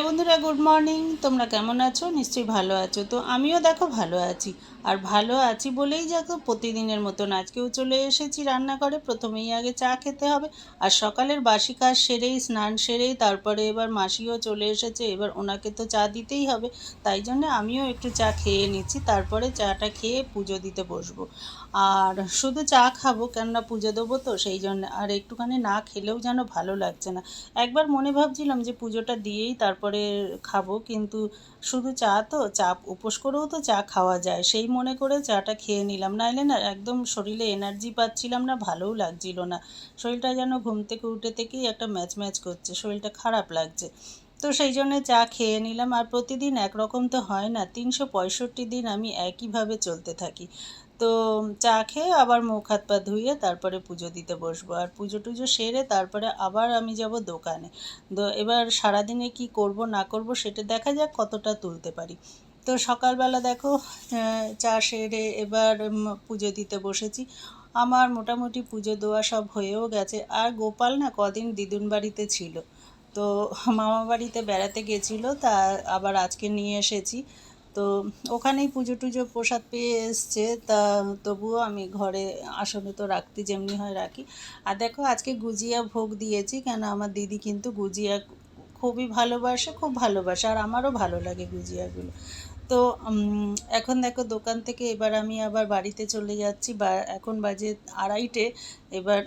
Hello বন্ধুরা, good morning. তোমরা কেমন আছো? নিশ্চয়ই ভালো আছো। তো আমিও দেখো ভালো আছি। আর ভালো আছি বলেই দেখো প্রতিদিনের মতন আজকেও চলে এসেছি রান্না করে প্রথমেই আগে চা খেতে হবে। আর সকালের বাসি কাজ সেরেই, স্নান সেরেই, তারপরে এবার মাসিও চলে এসেছে। এবার ওনাকে তো চা দিতেই হবে। তাই জন্য আমিও একটু চা খেয়ে নিচ্ছি। তারপরে চাটা খেয়ে পুজো দিতে বসবো। আর শুধু চা খাব, কেননা পুজো দেবো তো, সেই জন্য। আর একটুখানি না খেলেও যেন ভালো লাগছে না। একবার মনে ভাবছিলাম যে পুজোটা দিয়েই তারপরে খাব, কিন্তু শুধু চা তো, চা উপোস করেও তো চা খাওয়া যায়। সেই মনে করে চাটা খেয়ে নিলাম। নাইলে না, একদম শরীরে এনার্জি পাচ্ছিলাম না, ভালোও লাগছিল না। শরীরটা যেন ঘুম থেকে উঠে থেকেই একটা ম্যাচ ম্যাচ করছে, শরীরটা খারাপ লাগছে। তো সেই জন্য চা খেয়ে নিলাম। আর প্রতিদিন একরকম তো হয় না, তিনশো পঁয়ষট্টি দিন আমি একইভাবে চলতে থাকি। তো চা খেয়ে আবার মুখ হাত পা ধুয়ে তারপরে পুজো দিতে বসবো। আর পুজো টুজো সেরে তারপরে আবার আমি যাব দোকানে। তো এবার সারাদিনে কি করব, না করব সেটা দেখা যাক, কতটা তুলতে পারি। তো সকালবেলা দেখো চা সেরে এবার পুজো দিতে বসেছি। আমার মোটামুটি পুজো দেওয়া সব হয়েও গেছে। আর গোপাল না কদিন দিদুন বাড়িতে ছিল। তো মামা বাড়িতে বেড়াতে গেছিল, তা আবার আজকে নিয়ে এসেছি। তো ওখানেই পুজো টুজো প্রসাদ পেয়ে এসছে। তা তবুও আমি ঘরে আসনে তো রাখতে যেমনি হয় রাখি। আর দেখো আজকে গুজিয়া ভোগ দিয়েছি, কেন আমার দিদি কিন্তু গুজিয়া খুবই ভালোবাসে, খুব ভালোবাসে, আর আমারও ভালো লাগে গুজিয়াগুলো। তো এখন দেখো দোকান থেকে এবার আমি আবার বাড়িতে চলে যাচ্ছি, বা এখন বাজে আড়াইটে, এবার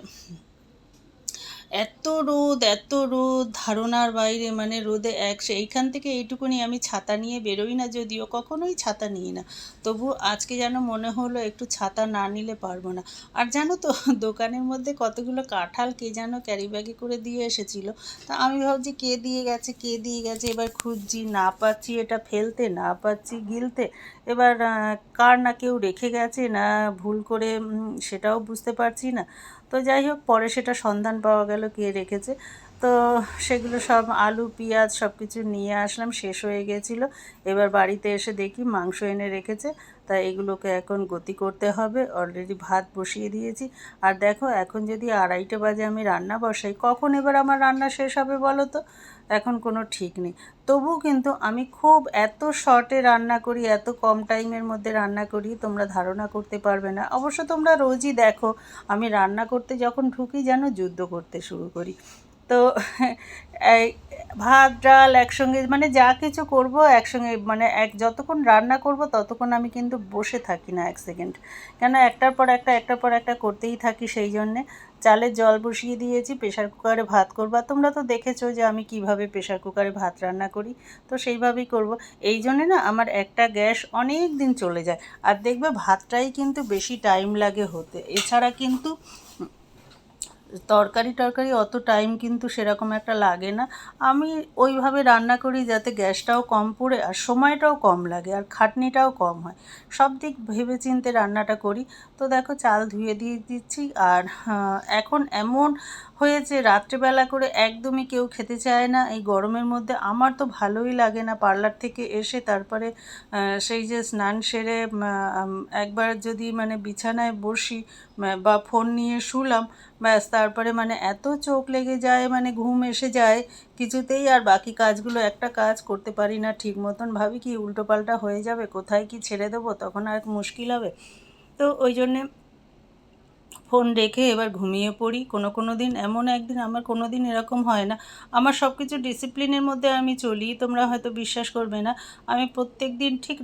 এত রোদ এত রোদ, ধারণার বাইরে মানে রোদে এক এইখান থেকে এইটুকুনি আমি ছাতা নিয়ে বেরোই না যদিও, কখনোই ছাতা নিই না। তবু আজকে যেন মনে হলো একটু ছাতা না নিলে পারব না। আর জানো তো, দোকানের মধ্যে কতগুলো কাঁঠাল কে যেন ক্যারি ব্যাগে করে দিয়ে এসেছিল। তা আমি ভাবছি কে দিয়ে গেছে, কে দিয়ে গেছে, এবার খুঁজছি, না পাচ্ছি এটা ফেলতে, না পাচ্ছি গিলতে। এবার কার না কেউ রেখে গেছে, না ভুল করে সেটাও বুঝতে পারছি না। তো যাই হোক, পরে সেটা সন্ধান পাওয়া গেল। কে রেখেছে? তো সেগুলো সব আলু, পেঁয়াজ সব কিছু নিয়ে আসলাম, শেষ হয়ে গেছিল। এবার বাড়িতে এসে দেখি মাংস এনে রেখেছে। তাই এগুলোকে এখন গতি করতে হবে। অলরেডি ভাত বসিয়ে দিয়েছি। আর দেখো, এখন যদি আড়াইটে বাজে আমি রান্না বসাই, কখন এবার আমার রান্না শেষ হবে বলো তো? এখন কোনো ঠিক নেই। তবুও কিন্তু আমি খুব এত শর্টে রান্না করি, এত কম টাইমের মধ্যে রান্না করি, তোমরা ধারণা করতে পারবে না। অবশ্য তোমরা রোজই দেখো, আমি রান্না করতে যখন ঢুকি যেন যুদ্ধ করতে শুরু করি। তো ভাত, ডাল একসঙ্গে মানে যা কিছু করব একসঙ্গে মানে এক, যতক্ষণ রান্না করব ততক্ষণ আমি কিন্তু বসে থাকি না এক সেকেন্ড কেন? একটার পর একটা, একটার পর একটা করতেই থাকি সেই জন্যে। চালের জল বসিয়ে দিয়েছি প্রেশার কুকারে ভাত করব। তোমরা তো দেখেছ যে আমি কীভাবে প্রেশার কুকারে ভাত রান্না করি। তো সেইভাবেই করব। এই জন্যে না আমার একটা গ্যাস অনেক দিন চলে যায়। আর দেখবে ভাতটাই কিন্তু বেশি টাইম লাগে হতে। এছাড়া কিন্তু তরকারি টরকারি অত টাইম কিন্তু সেরকম একটা লাগে না। আমি ওইভাবে রান্না করি যাতে গ্যাসটাও কম পড়ে আর সময়টাও কম লাগে আর খাটনিটাও কম হয়। সব দিক ভেবে চিনতে রান্নাটা করি। তো দেখো চাল ধুয়ে দিয়ে দিচ্ছি আর এখন এমন হয়েছে রাত্রেবেলা করে একদমই কেউ খেতে চায় না। এই গরমের মধ্যে আমার তো ভালোই লাগে না পার্লার থেকে এসে তারপরে সেই যে স্নান সেরে একবার যদি মানে বিছানায় বসি, বা ফোন নিয়ে শুলাম ব্যাস, তারপরে মানে এত চোখ লেগে যায় মানে ঘুম এসে যায়, কিছুতেই আর বাকি কাজগুলো একটা কাজ করতে পারি না। ঠিক মতন ভাবি কি উল্টোপাল্টা হয়ে যাবে, কোথায় কি ছেড়ে দেবো, তখন আর মুশকিল হবে। তো ওই জন্যে ফোন রেখে এবার ঘুমিয়ে পড়ি। কোনো কোনো দিন, এমন একদিন, আমার কোনো দিন এরকম হয় না। আমার সব কিছু ডিসিপ্লিনের মধ্যে আমি চলি, তোমরা হয়তো বিশ্বাস করবে না। আমি প্রত্যেক দিন ঠিক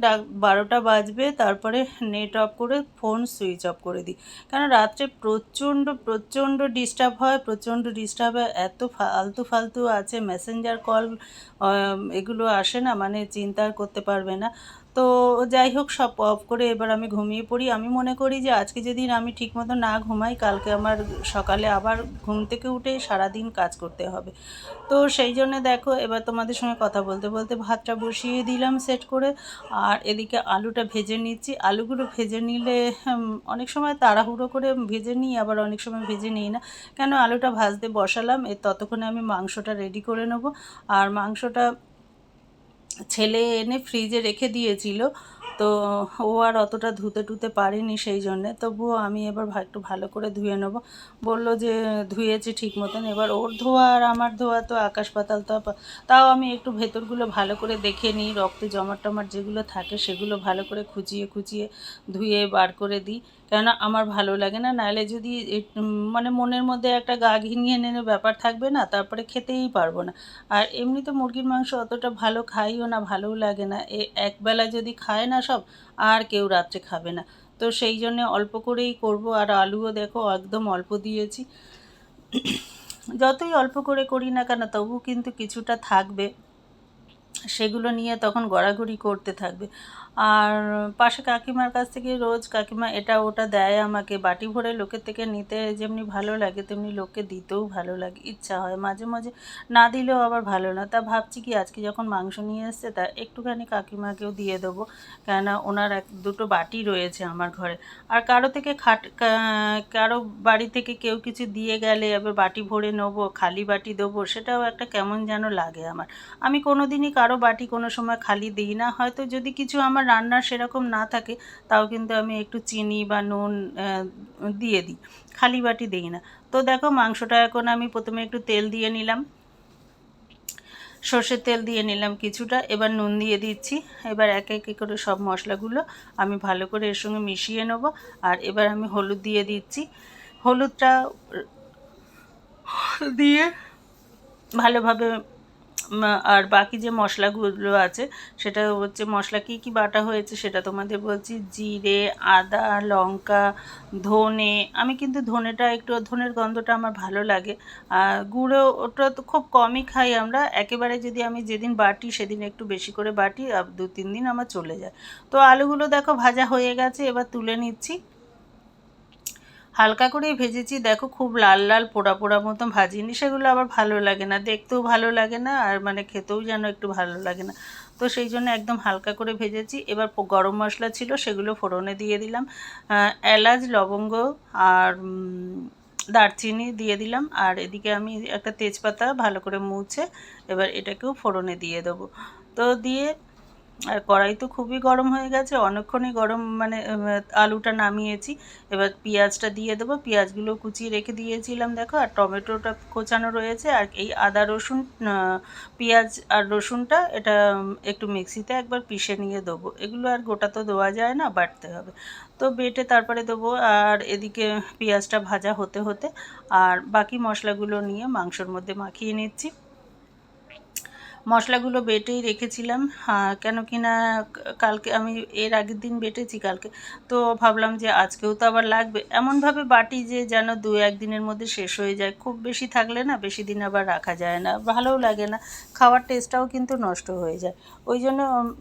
বারোটা বাজবে, তারপরে নেট অফ করে ফোন সুইচ অফ করে দিই। কারণ রাত্রে প্রচণ্ড প্রচণ্ড ডিস্টার্ব হয়, প্রচণ্ড ডিস্টার্ব হয় এত ফালতু ফালতু আছে মেসেঞ্জার কল এগুলো আসে না মানে চিন্তা করতে পারবে না। তো যাই হোক সব অফ করে এবার আমি ঘুমিয়ে পড়ি। আমি মনে করি যে আজকে যদি আমি ঠিকমতো না ঘুমাই, কালকে আমার সকালে আবার ঘুম থেকে উঠে সারাদিন কাজ করতে হবে। তো সেই জন্য দেখো, এবার তোমাদের সঙ্গে কথা বলতে বলতে ভাতটা বসিয়ে দিলাম সেট করে, আর এদিকে আলুটা ভেজে নিচ্ছি। আলুগুলো ভেজে নিলে অনেক সময় তাড়াহুড়ো করে ভেজে নিই, আবার অনেক সময় ভেজে নিই না। কেন আলুটা ভাজতে বসালাম এর ততক্ষণে আমি মাংসটা রেডি করে নেব। আর মাংসটা ছেলে এনে ফ্রিজে রেখে দিয়েছিল, তো ও আর অতটা ধুতে টুতে পারেনি সেই জন্যে। তবুও আমি এবার একটু ভালো করে ধুয়ে নেব। বলল যে, ধুয়েছি ঠিক মতন। এবার ওর ধোয়া আর আমার ধোয়া তো আকাশ পাতাল তো তাও আমি একটু ভেতরগুলো ভালো করে দেখে নিই, রক্ত জমাট টমাট যেগুলো থাকে সেগুলো ভালো করে খুঁচিয়ে খুঁচিয়ে ধুয়ে বার করে দিই। কেননা আমার ভালো লাগে না, নাহলে যদি মানে মনের মধ্যে একটা গা ঘিনিয়ে নেনে ব্যাপার থাকবে না, তারপরে খেতেই পারব না। আর এমনিতে মুরগির মাংস অতটা ভালো খাইও না, ভালোও লাগে না। এ, একবেলা যদি খায় না সব, আর কেউ রাত্রে খাবে না। তো সেই জন্যে অল্প করেই করব, আর আলুও দেখো একদম অল্প দিয়েছি। যতই অল্প করে করি না কেন, তবু কিন্তু কিছুটা থাকবে। সেগুলো নিয়ে তখন গড়াগড়ি করতে থাকবে। আর পাশে কাকিমার কাছ থেকে রোজ কাকিমা এটা ওটা দেয় আমাকে। বাটি ভরে লোকের থেকে নিতে যেমনি ভালো লাগে, তেমনি লোককে দিতেও ভালো লাগে। ইচ্ছা হয় মাঝে মাঝে না দিলেও আবার ভালো না। তা ভাবছি কি আজকে যখন মাংস নিয়ে এসছে তা একটুখানি কাকিমাকেও দিয়ে দেবো। কেননা ওনার এক দুটো বাটি রয়েছে আমার ঘরে। আর কারও থেকে খাট কারও বাড়ি থেকে কেউ কিছু দিয়ে গেলে এবার বাটি ভরে নেব, খালি বাটি দেবো, সেটাও একটা কেমন যেন লাগে আমার। আমি কোনো দিনই কারও বাটি কোনো সময় খালি দিই না। হয়তো যদি কিছু আমার রান্নার সেরকম না থাকে, তাও কিন্তু আমি একটু চিনি বা নুন দিয়ে দিই। খালি বাটি দিই না। তো দেখো মাংসটা এখন আমি প্রথমে একটু তেল দিয়ে নিলাম। সর্ষের তেল দিয়ে নিলাম কিছুটা, এবার নুন দিয়ে দিচ্ছি। এবার একে একে করে সব মশলাগুলো আমি ভালো করে এর সঙ্গে মিশিয়ে নেব। আর এবার আমি হলুদ দিয়ে দিচ্ছি। হলুদটা দিয়ে ভালোভাবে আর বাকি যে মশলাগুলো আছে, সেটা হচ্ছে মশলা কী কী বাটা হয়েছে সেটা তোমাদের বলছি। জিরে, আদা, লঙ্কা, ধনে। আমি কিন্তু ধনেটা একটু, ধনের গন্ধটা আমার ভালো লাগে। আর গুঁড়ো ওটা তো খুব কমই খাই আমরা। একেবারে যদি আমি যেদিন বাটি, সেদিন একটু বেশি করে বাটি, আর দু তিন দিন আমার চলে যায়। তো আলুগুলো দেখো ভাজা হয়ে গেছে, এবার তুলে নিচ্ছি। হালকা করেই ভেজেছি। দেখো খুব লাল লাল পোড়া পোড়া মতো ভাজিনি, সেগুলো আবার ভালো লাগে না। দেখতেও ভালো লাগে না আর মানে খেতেও যেন একটু ভালো লাগে না। তো সেই জন্য একদম হালকা করে ভেজেছি। এবার গরম মশলা ছিল, সেগুলো ফোড়নে দিয়ে দিলাম। এলাচ, লবঙ্গ আর দারচিনি দিয়ে দিলাম। আর এদিকে আমি একটা তেজপাতা ভালো করে মুছে এবার এটাকেও ফোড়নে দিয়ে দেবো। তো দিয়ে আর কড়াই তো খুবই গরম হয়ে গেছে, অনেকক্ষণই গরম মানে আলুটা নামিয়েছি। এবার পেঁয়াজটা দিয়ে দেবো, পেঁয়াজগুলো কুচিয়ে রেখে দিয়েছিলাম, দেখো, আর টমেটোটা কোচানো রয়েছে, আর এই আদা রসুন পেঁয়াজ আর রসুনটা এটা একটু মিক্সিতে একবার পিষে নিয়ে দেবো। এগুলো আর গোটা তো দেওয়া যায় না, বাটতে হবে। তো বেটে তারপরে দেবো, আর এদিকে পেঁয়াজটা ভাজা হতে হতে, আর বাকি মশলাগুলো নিয়ে মাংসর মধ্যে মাখিয়ে নিচ্ছি। মশলাগুলো বেটেই রেখেছিলাম কেন কি না কালকে আমি এর আগের দিন বেটেছি কালকে। তো ভাবলাম যে আজকেও তো আবার লাগবে। এমনভাবে বাটি যে যেন দু একদিনের মধ্যে শেষ হয়ে যায়, খুব বেশি থাকলে না বেশি দিন আবার রাখা যায় না, ভালোও লাগে না, খাওয়ার টেস্টটাও কিন্তু নষ্ট হয়ে যায়। ওই জন্য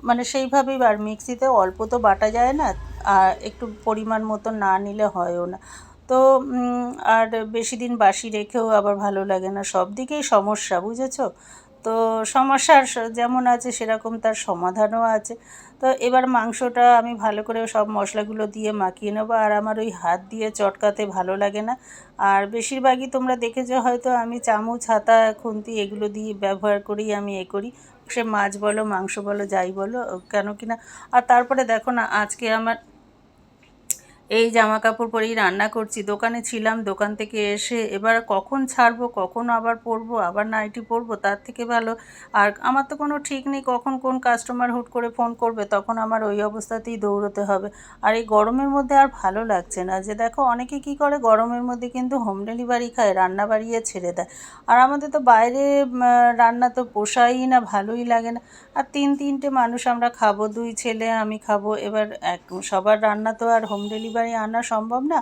মানে সেইভাবেই আর মিক্সিতে অল্প তো বাটা যায় না, আর একটু পরিমাণ মতো না নিলে হয়ও না। তো আর বেশি দিন বাসি রেখেও আবার ভালো লাগে না। সব দিকেই সমস্যা, বুঝেছ? তো সমস্যার যেমন আছে সেরকম তার সমাধানও আছে। তো এবার মাংসটা আমি ভালো করে সব মশলাগুলো দিয়ে মাখিয়ে নেব। আর আমার ওই হাত দিয়ে চটকাতে ভালো লাগে না। আর বেশিরভাগই তোমরা দেখেছ হয়তো আমি চামচ, হাতা, খুন্তি এগুলো দিয়ে ব্যবহার করেই আমি এ করি। সে মাছ বলো, মাংস বলো, যাই বলো, কেন কি না? আর তারপরে দেখো না, আজকে আমার এই জামা কাপড় পরেই রান্না করছি। দোকানে ছিলাম, দোকান থেকে এসে এবার কখন ছাড়বো, কখন আবার পরবো, আবার নাইটি পরবো, তার থেকে ভালো। আর আমার তো কোনো ঠিক নেই কখন কোন কাস্টমার হুট করে ফোন করবে, তখন আমার ওই অবস্থাতেই দৌড়তে হবে। আর এই গরমের মধ্যে আর ভালো লাগছে না। যে দেখো, অনেকে কি করে, গরমের মধ্যে কিন্তু হোম ডেলিভারি খায়, রান্না বাড়িয়ে ছেড়ে দেয়। আর আমাদের তো বাইরে রান্না তো পোষাই না, ভালোই লাগে না। আর তিন, তিনটে মানুষ আমরা খাব, দুই ছেলে, আমি খাব। এবার এক, সবার রান্না তো আর হোম ডেলিভারি আনা সম্ভব না,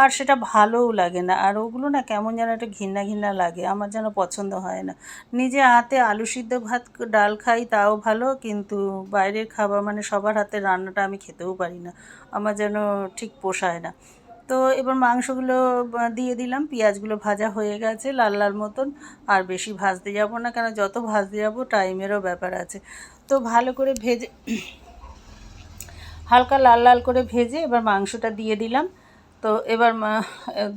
আর সেটা ভালোও লাগে না। আর ওগুলো না কেমন যেন একটা ঘৃণা ঘৃণা লাগে, আমার যেন পছন্দ হয় না। নিজে হাতে আলু সিদ্ধ ভাত, ডাল খাই তাও ভালো, কিন্তু বাইরের খাবার মানে সবার হাতে রান্নাটা আমি খেতেও পারি না, আমার যেন ঠিক পোষায় না। তো এবার মাংসগুলো দিয়ে দিলাম, পেঁয়াজগুলো ভাজা হয়ে গেছে লাল লাল মতন, আর বেশি ভাজতে যাব না কেন, যত ভাজতে যাব টাইমেরও ব্যাপার আছে। তো ভালো করে ভেজে হালকা লাল লাল করে ভেজে এবার মাংসটা দিয়ে দিলাম। তো এবার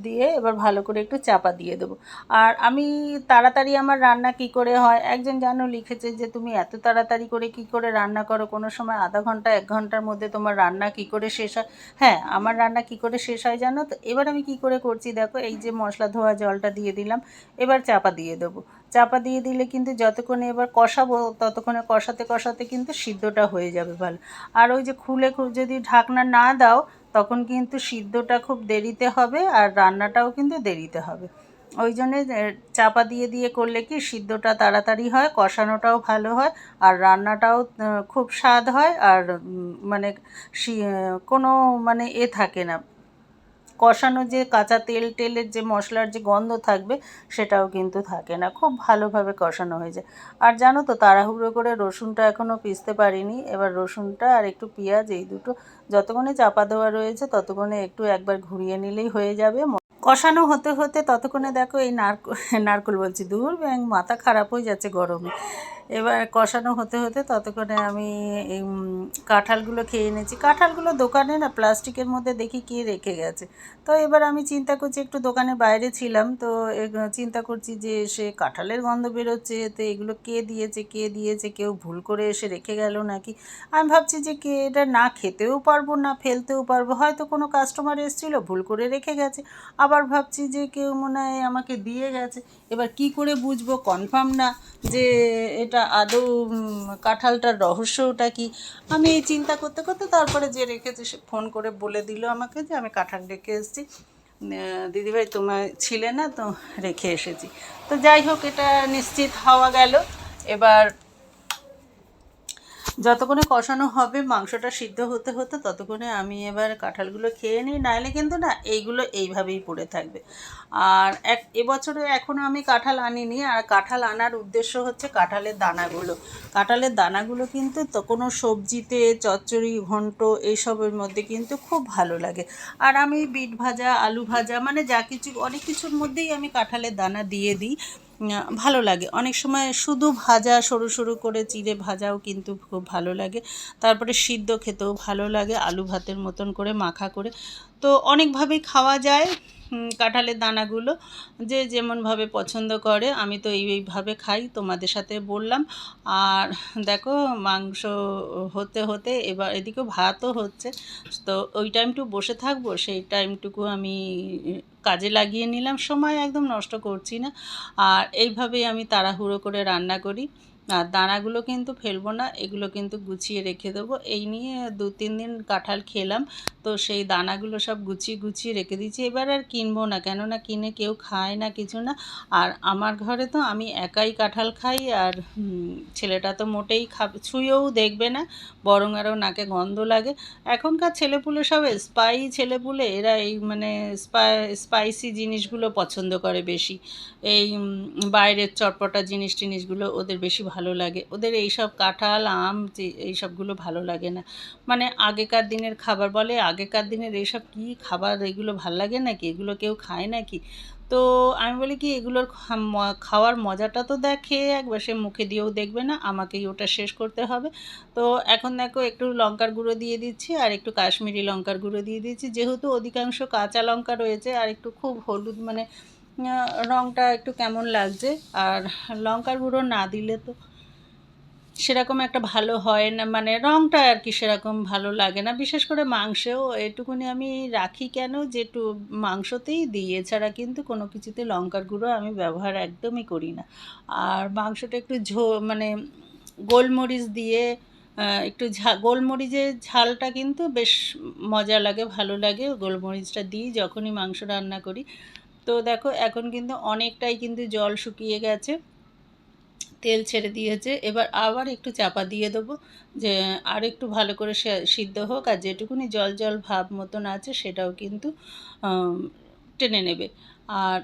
দিয়ে এবার ভালো করে একটু চাপা দিয়ে দেবো। আর আমি তাড়াতাড়ি আমার রান্না কি করে হয়, একজন জানো লিখেছে যে তুমি এত তাড়াতাড়ি করে কি করে রান্না করো, কোনো সময় আধা ঘণ্টা, এক ঘণ্টার মধ্যে তোমার রান্না কি করে শেষ হয়? হ্যাঁ আমার রান্না কি করে শেষ হয় জানো তো? এবার আমি কি করে করছি দেখো, এই যে মশলা ধোয়া জলটা দিয়ে দিলাম, এবার চাপা দিয়ে দেবো। চাপা দিয়ে দিলে কিন্তু যতক্ষণে এবার কষাবো, ততক্ষণে কষাতে কষাতে কিন্তু সিদ্ধটা হয়ে যাবে ভালো। আর ওই যে খুলে যদি ঢাকনা না দাও তখন কিন্তু সিদ্ধটা খুব দেরিতে হবে আর রান্নাটাও কিন্তু দেরিতে হবে। ওই জন্যে চাপা দিয়ে দিয়ে করলে কি সিদ্ধটা তাড়াতাড়ি হয়, কষানোটাও ভালো হয় আর রান্নাটাও খুব স্বাদ হয় আর মানে কোনো মানে এ থাকে না। কষানো যে কাঁচা তেল টেলের যে মশলার যে গন্ধ থাকবে, সেটাও কিন্তু থাকে না। খুব ভালোভাবে কষানো হয়ে যায়। আর জানো তো, তাড়াহুড়ো করে রসুনটা এখনও পিসতে পারিনি। এবার রসুনটা আর একটু পেঁয়াজ, এই দুটো যতক্ষণে চাপা দেওয়া রয়েছে, ততক্ষণে একটু একবার ঘুরিয়ে নিলেই হয়ে যাবে। কষানো হতে হতে ততক্ষণে দেখো এই নারকোল নারকোল বলছি, দূর ব্যাং, মাথা খারাপ হয়ে যাচ্ছে গরমে। এবার কষানো হতে হতে ততক্ষণে আমি এই কাঁঠালগুলো খেয়ে এনেছি কাঁঠালগুলো দোকানে না প্লাস্টিকের মধ্যে দেখি কে রেখে গেছে। তো এবার আমি চিন্তা করছি একটু দোকানে বাইরে ছিলাম। তো চিন্তা করছি যে সে কাঁঠালের গন্ধ বেরোচ্ছে, তো এগুলো কে দিয়েছে কে দিয়েছে, কেউ ভুল করে এসে রেখে গেল নাকি? আমি ভাবছি যে কে, এটা না খেতেও পারব, না ফেলতেও পারব। হয়তো কোনো কাস্টমার এসেছিল, ভুল করে রেখে গেছে। আবার ভাবছি যে কেউ মনে হয় আমাকে দিয়ে গেছে। এবার কি করে বুঝব? কনফার্ম না যে এটা আদৌ কাঁঠালটার কাঁঠালটার রহস্যটা কি? আমি এই চিন্তা করতে করতে তারপরে যে রেখেছে, সে ফোন করে বলে দিল আমাকে যে আমি কাঁঠাল রেখে এসেছি। দিদিভাই তোমার ছিলে না, তো রেখে এসেছি। তো যাই হোক, এটা নিশ্চিত হওয়া গেল। এবার যতক্ষণে কষানো হবে, মাংসটা সিদ্ধ হতে হতে ততক্ষণে আমি এবার কাঁঠালগুলো খেয়ে নিই। নাহলে কিন্তু না, এইগুলো এইভাবেই পড়ে থাকবে। আর এক, এবছরে এখনও আমি কাঁঠাল আনিনি। আর কাঁঠাল আনার উদ্দেশ্য হচ্ছে কাঁঠালের দানাগুলো। কাঁঠালের দানাগুলো কিন্তু তো কোনো সবজিতে, চচ্চড়ি, ঘন্ট এইসবের মধ্যে কিন্তু খুব ভালো লাগে। আর আমি বিট ভাজা, আলু ভাজা মানে যা কিছু, অনেক কিছুর মধ্যেই আমি কাঁঠালের দানা দিয়ে দিই। ভালো লাগে। অনেক সময় শুধু ভাজা, সরু সরু করে চিড়ে ভাজাও কিন্তু খুব ভালো লাগে। তারপরে সিদ্ধ খেতেও ভালো লাগে, আলু ভাতের মতন করে মাখা করে। তো অনেকভাবেই খাওয়া যায় কাঁঠালের দানাগুলো। যে যেমনভাবে পছন্দ করে, আমি তো এই, এইভাবে খাই, তোমাদের সাথে বললাম। আর দেখো, মাংস হতে হতে এবার এদিকেও ভাতও হচ্ছে। তো ওই টাইমটু বসে থাকব, সেই টাইমটুকু আমি কাজে লাগিয়ে নিলাম, সময় একদম নষ্ট করছি না। আর এইভাবেই আমি তাড়াহুড়ো করে রান্না করি। আর দানাগুলো কিন্তু ফেলব না, এগুলো কিন্তু গুছিয়ে রেখে দেবো। এই নিয়ে দু তিন দিন কাঁঠাল খেলাম, তো সেই দানাগুলো সব গুছিয়ে গুছিয়ে রেখে দিয়েছি। এবার আর কিনবো না, কেননা কিনে কেউ খায় না কিছু না। আর আমার ঘরে তো আমি একাই কাঁঠাল খাই, আর ছেলেটা তো মোটেই খা, ছুঁয়েও দেখবে না, বরং আরও নাকে গন্ধ লাগে। এখনকার ছেলেপুলে সব স্পাই ছেলেপুলে, এরা এই মানে স্পাই স্পাইসি জিনিসগুলো পছন্দ করে বেশি। এই বাইরের চটপটা জিনিস টিনিসগুলো ওদের বেশি ভালো লাগে। ওদের এইসব কাঁঠাল, আম এইসবগুলো ভালো লাগে না। মানে আগেকার দিনের খাবার বলে, আগেকার দিনের এইসব কী খাবার, এগুলো ভালো লাগে নাকি? এগুলো কেউ খায় নাকি? তো আমি বলি কি, এগুলোর খাওয়ার মজাটা তো দেখে একবার সে মুখে দিয়েও দেখবে না, আমাকেই ওটা শেষ করতে হবে। তো এখন দেখো একটু লঙ্কার গুঁড়ো দিয়ে দিচ্ছি আর একটু কাশ্মীরি লঙ্কার গুঁড়ো দিয়ে দিচ্ছি যেহেতু অধিকাংশ কাঁচা লঙ্কা রয়েছে আর একটু খুব হলুদ মানে রঙটা একটু কেমন লাগছে? আর লঙ্কার গুঁড়ো না দিলে তো সেরকম একটা ভালো হয় না মানে রঙটা আর কি সেরকম ভালো লাগে না। বিশেষ করে মাংসেও এটুকুনি আমি রাখি কেন? যেটু মাংসতেই দিই, এছাড়া কিন্তু কোনো কিছুতে লঙ্কার গুঁড়ো আমি ব্যবহার একদমই করি না। আর মাংসটা একটু ঝো মানে গোলমরিচ দিয়ে একটু ঝা, গোলমরিচের ঝালটা কিন্তু বেশ মজা লাগে, ভালো লাগে। গোলমরিচটা দিই যখনই মাংস রান্না করি। তো দেখো, এখন কিন্তু অনেকটাই কিন্তু জল শুকিয়ে গেছে। তেল ছেড়ে দিয়েছে। এবার আবার একটু চাপা দিয়ে দেবো যে আর একটু ভালো করে সিদ্ধ হোক আর যেটুকুনি জল জল ভাব মতন আছে সেটাও কিন্তু টেনে নেবে। আর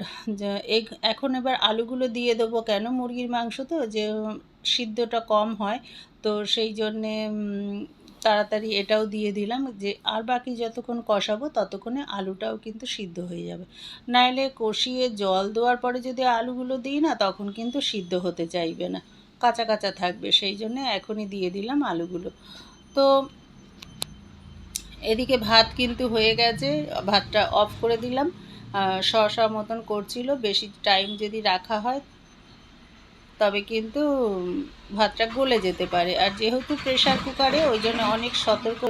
এখন এবার আলুগুলো দিয়ে দেবো কেন মুরগির মাংস তো? যে সিদ্ধটা কম হয়, তো সেই জন্যে তাড়াতাড়ি এটাও দিয়ে দিলাম যে আর বাকি যতক্ষণ কষাবো ততক্ষণে আলুটাও কিন্তু সিদ্ধ হয়ে যাবে। নাইলে কষিয়ে জল দেওয়ার পরে যদি আলুগুলো দিই না তখন কিন্তু সিদ্ধ হতে চাইবে না। কাঁচা কাঁচা থাকবে, সেই জন্য এখনই দিয়ে দিলাম আলুগুলো। তো এদিকে ভাত কিন্তু হয়ে গেছে, ভাতটা অফ করে দিলাম। শ শ মতন করছিল, বেশি টাইম যদি রাখা হয় তবে কিন্তু ভাতটা গলে যেতে পারে। আর যেহেতু প্রেশার কুকারে ওই জন্য অনেক সতর্ক।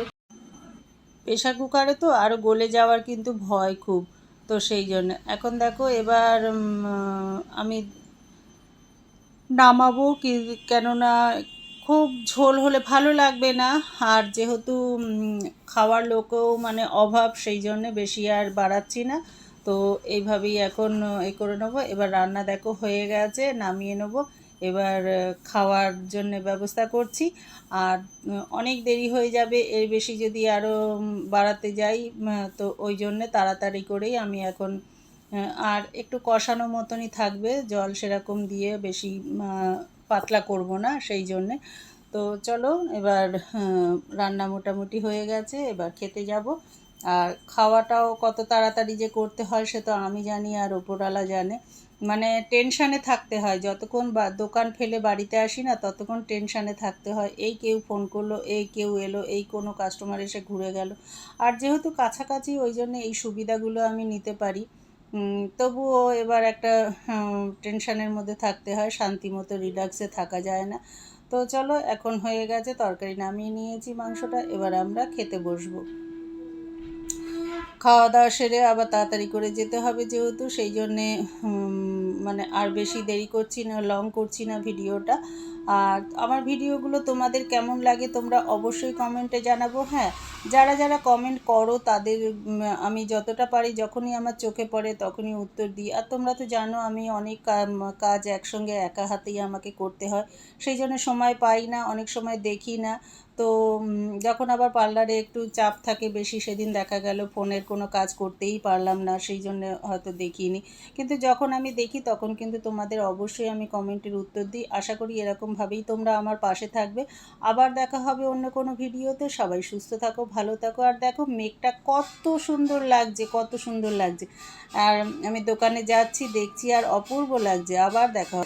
প্রেশার কুকারে তো আরও গলে যাওয়ার কিন্তু ভয় খুব, তো সেই জন্য। এখন দেখো, এবার আমি নামাবো কি, কেননা খুব ঝোল হলে ভালো লাগবে না। আর যেহেতু খাওয়ার লোকও মানে অভাব, সেই জন্যে বেশি আর বাড়াচ্ছি না। তো এইভাবেই এখন এ করে নেব। এবার রান্না দেখো হয়ে গেছে, নামিয়ে নেব। এবার খাওয়ার জন্য ব্যবস্থা করছি। আর অনেক দেরি হয়ে যাবে, এর বেশি যদি আরও বাড়াতে যাই তো ওই জন্যে তাড়াতাড়ি করেই আমি এখন আর একটু কষানো মতনই থাকবে, জল সেরকম দিয়ে বেশি পাতলা করব না সেই জন্যে। তো চলো, এবার রান্না মোটামুটি হয়ে গেছে, এবার খেতে যাব। আর খাওয়াটাও কত তাড়াতাড়ি যে করতে হয় সে তো আমি জানি আর ওপরওয়ালা জানে। মানে টেনশানে থাকতে হয়। যতক্ষণ বা দোকান ফেলে বাড়িতে আসি না, ততক্ষণ টেনশানে থাকতে হয়। এই কেউ ফোন করল, এই কেউ এলো, এই কোনো কাস্টমার এসে ঘুরে গেল। আর যেহেতু কাছাকাছি, ওই জন্য এই সুবিধাগুলো আমি নিতে পারি। তবুও এবার একটা টেনশানের মধ্যে থাকতে হয়। শান্তি মতো রিল্যাক্সে থাকা যায় না। তো চলো, এখন হয়ে গেছে তরকারি। নামিয়ে নিয়েছি মাংসটা। এবার আমরা খেতে বসবো। খাওয়া দাওয়া সেরে আবার তাড়াতাড়ি করে যেতে হবে যেহেতু, সেই জন্যে মানে আর বেশি দেরি করছি না লং করছি না ভিডিওটা। আর আমার ভিডিওগুলো তোমাদের কেমন লাগে তোমরা অবশ্যই কমেন্টে জানাব হ্যাঁ। যারা যারা কমেন্ট করো, তাদের আমি যতটা পারি যখনই আমার চোখে পড়ে তখনই উত্তর দিই। আর তোমরা তো জানো আমি অনেক কাজ একসঙ্গে একা হাতেই আমাকে করতে হয়। সেই জন্য সময় পাই না, অনেক সময় দেখি না। তো যখন আবার পার্লারে একটু চাপ থাকে বেশি, সেদিন দেখা গেল ফোনের কোনো কাজ করতেই পারলাম না, সেই জন্য হয়তো দেখিনি। কিন্তু যখন আমি দেখি তখন কিন্তু তোমাদের অবশ্যই আমি কমেন্টের উত্তর দিই। আশা করি এরকমভাবেই তোমরা আমার পাশে থাকবে। আবার দেখা হবে অন্য কোনো ভিডিওতে। সবাই সুস্থ থাকো, ভালো থাকো। আর দেখো, মেঘটা কত সুন্দর লাগছে, কত সুন্দর লাগছে। আর আমি দোকানে যাচ্ছি, দেখছি আর অপূর্ব লাগছে। আবার দেখা।